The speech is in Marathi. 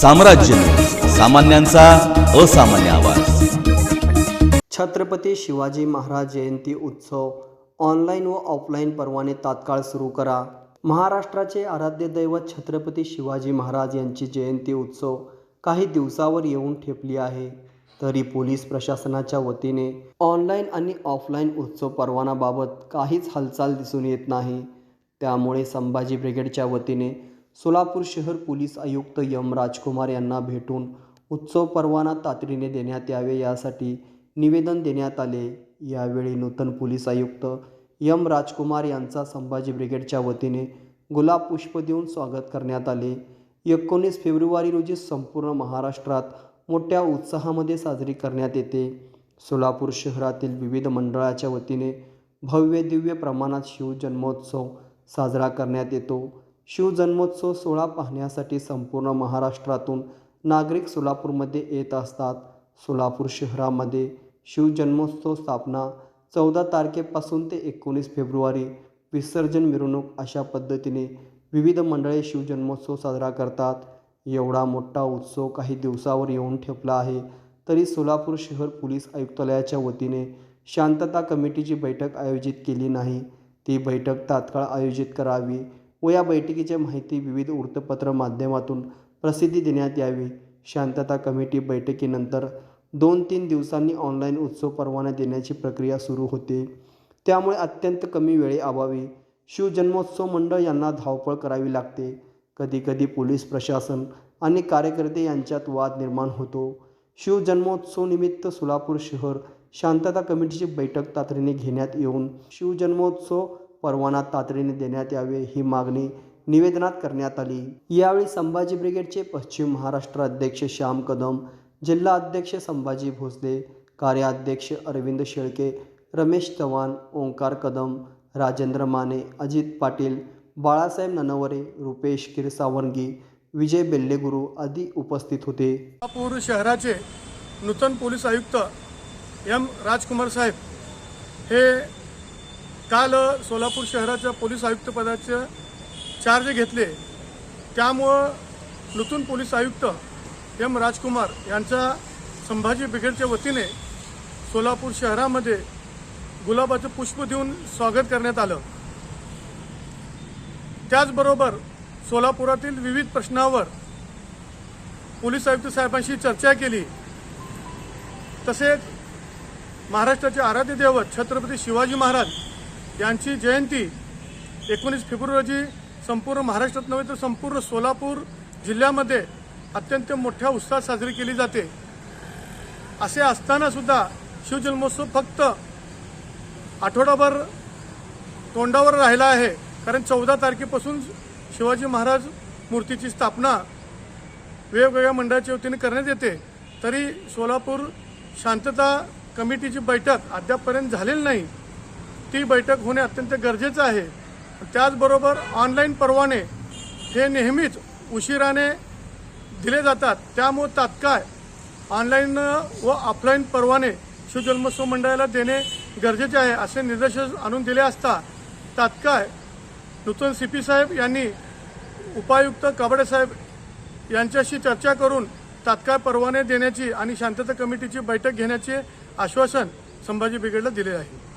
साम्राज्य. सामान्यांचा असामान्य आवाज. छत्रपती शिवाजी महाराज जयंती उत्सव. ऑनलाईन व ऑफलाईन परवाने तात्काळ सुरू करा. महाराष्ट्राचे आराध्य दैवत छत्रपती शिवाजी महाराज यांची जयंती उत्सव काही दिवसावर येऊन ठेपली आहे. तरी पोलीस प्रशासनाच्या वतीने ऑनलाईन आणि ऑफलाईन उत्सव परवानाबाबत काहीच हालचाल दिसून येत नाही. त्यामुळे संभाजी ब्रिगेडच्या वतीने सोलापूर शहर पोलीस आयुक्त यम राजकुमार यांना भेटून उत्सव परवाना तातडीने देण्यात यावे यासाठी निवेदन देण्यात आले. यावेळी नूतन पोलीस आयुक्त यम राजकुमार यांचा संभाजी ब्रिगेडच्या वतीने गुलाब पुष्प देऊन स्वागत करण्यात आले. एकोणीस फेब्रुवारी रोजी संपूर्ण महाराष्ट्रात मोठ्या उत्साहामध्ये साजरी करण्यात येते. सोलापूर शहरातील विविध मंडळाच्या वतीने भव्य दिव्य प्रमाणात शिवजन्मोत्सव साजरा करण्यात येतो. शिवजन्मोत्सव सोहळा पाहण्यासाठी संपूर्ण महाराष्ट्रातून नागरिक सोलापूरमध्ये येत असतात. सोलापूर शहरामध्ये शिवजन्मोत्सव स्थापना चौदा तारखेपासून ते एकोणीस फेब्रुवारी. विसर्जन मिरवणूक अशा पद्धतीने विविध मंडळे शिवजन्मोत्सव साजरा करतात. एवढा मोठा उत्सव काही दिवसावर येऊन ठेपला आहे. तरी सोलापूर शहर पोलीस आयुक्तालयाच्या वतीने शांतता कमिटीची बैठक आयोजित केली नाही. ती बैठक तात्काळ आयोजित करावी. व या बैठकीची माहिती विविध वृत्तपत्र माध्यमातून प्रसिद्धी देण्यात यावी. शांतता कमिटी बैठकीनंतर दोन तीन दिवसांनी ऑनलाईन उत्सव परवाना देण्याची प्रक्रिया सुरू होते. त्यामुळे अत्यंत कमी वेळेअभावी शिवजन्मोत्सव मंडळ यांना धावपळ करावी लागते. कधीकधी पोलीस प्रशासन आणि कार्यकर्ते यांच्यात वाद निर्माण होतो. शिवजन्मोत्सव निमित्त सोलापूर शहर शांतता कमिटीची बैठक तातडीने घेण्यात येऊन शिवजन्मोत्सव परवाना तातडीने देण्यात यावे ही मागणी निवेदनात करण्यात आली. यावेळी संभाजी ब्रिगेडचे पश्चिम महाराष्ट्र अध्यक्ष श्याम कदम जिल्हा अध्यक्ष संभाजी भोसले कार्याध्यक्ष अरविंद शेळके रमेश चव्हाण ओंकार कदम राजेंद्र माने अजित पाटील बाळासाहेब ननवरे रुपेश किरसावंगी विजय बेल्लेगुरू आदी उपस्थित होते. सोलापूर शहराचे नूतन पोलीस आयुक्त एम राजकुमार साहेब हे काल सोलापूर शहराच्या पोलीस आयुक्तपदाचे चार्ज घेतले. त्यामुळं नूतन पोलीस आयुक्त एम राजकुमार यांचा संभाजी ब्रिगेडच्या वतीने सोलापूर शहरामध्ये गुलाबाचं पुष्प देऊन स्वागत करण्यात आलं. त्याचबरोबर सोलापुरातील विविध प्रश्नावर पोलीस आयुक्त साहेबांशी चर्चा केली. तसेच महाराष्ट्राचे आराध्य दैवत छत्रपती शिवाजी महाराज यांची जयंती एकोणीस फेब्रुवारी रोजी संपूर्ण महाराष्ट्रात नव्हे तर संपूर्ण सोलापूर जिल्ह्यामध्ये अत्यंत मोठ्या उत्साहात साजरी केली जाते. असे असताना सुद्धा शिवजन्मोत्सव फक्त आठवडाभर तोंडावर राहिला आहे. कारण चौदा तारखेपासून शिवाजी महाराज मूर्तीची स्थापना वेगवेगळ्या मंडळाच्या वतीने करण्यात येते. तरी सोलापूर शांतता कमिटीची बैठक अद्यापपर्यंत झालेली नाही. ती बैठक होणे अत्यंत गरजेचं आहे. त्याचबरोबर ऑनलाईन परवाने हे नेहमीच उशिराने दिले जातात. त्यामुळे तात्काळ ऑनलाईन व ऑफलाईन परवाने शिवजन्मोत्सव मंडळाला देणे गरजेचे आहे असे निर्देश आणून दिले असता तात्काळ नूतन सी पी साहेब यांनी उपायुक्त काबडे साहेब यांच्याशी चर्चा करून तात्काळ परवाने देण्याची आणि शांतता कमिटीची बैठक घेण्याचे आश्वासन संभाजी ब्रिगेडला दिले आहे.